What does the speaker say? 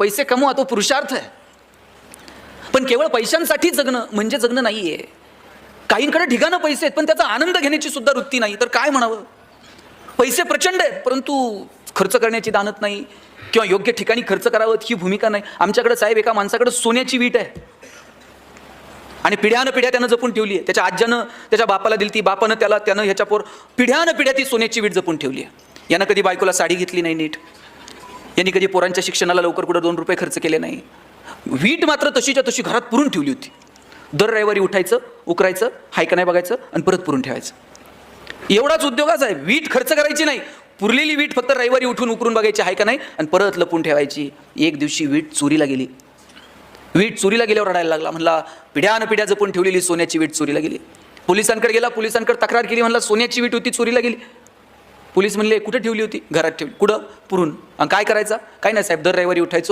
पैसे कमवा तो पुरुषार्थ आहे. पण केवळ पैशांसाठी जगणं म्हणजे जगणं नाही आहे काहींकडे ठिकाणं पैसे आहेत पण त्याचा आनंद घेण्याची सुद्धा वृत्ती नाही. तर काय म्हणावं? पैसे प्रचंड आहेत परंतु खर्च करण्याची दानत नाही किंवा योग्य ठिकाणी खर्च करावं ही भूमिका नाही. आमच्याकडे साहेब एका माणसाकडे सोन्याची वीट आहे. आणि पिढ्यानं पिढ्या त्यानं जपून ठेवली आहे. त्याच्या आज्यानं त्याच्या बापाला दिली ती बापानं त्याला त्यानं ह्याच्या पोर पिढ्यानं पिढ्या ती सोन्याची वीट जपून ठेवली आहे. यानं कधी बायकोला साडी घेतली नाही नीट. यांनी कधी पोरांच्या शिक्षणाला लवकर कुठं दोन रुपये खर्च केले नाही. वीट मात्र तशीच्या तशी घरात पुरून ठेवली होती. दर रविवारी उठायचं उकरायचं हाय का नाही बघायचं आणि परत पुरून ठेवायचं. एवढाच उद्योगाच आहे. वीट खर्च करायची नाही. पुरलेली वीट फक्त रविवारी उठून उकरून बघायची आहे का नाही आणि परत लपून ठेवायची. एक दिवशी वीट चोरीला गेली. वीट चोरीला गेल्यावर रडायला लागला. म्हणला पिढ्यानं पिढ्या जपून ठेवलेली सोन्याची वीट चोरीला गेली. पोलिसांकडे गेला पोलिसांकडे तक्रार केली. म्हणला सोन्याची वीट होती चोरीला गेली. पोलीस म्हणले कुठे ठेवली होती? घरात ठेवली. कुठं? पुरून. आणि काय करायचं? काय नाही साहेब दर रविवारी उठायचो.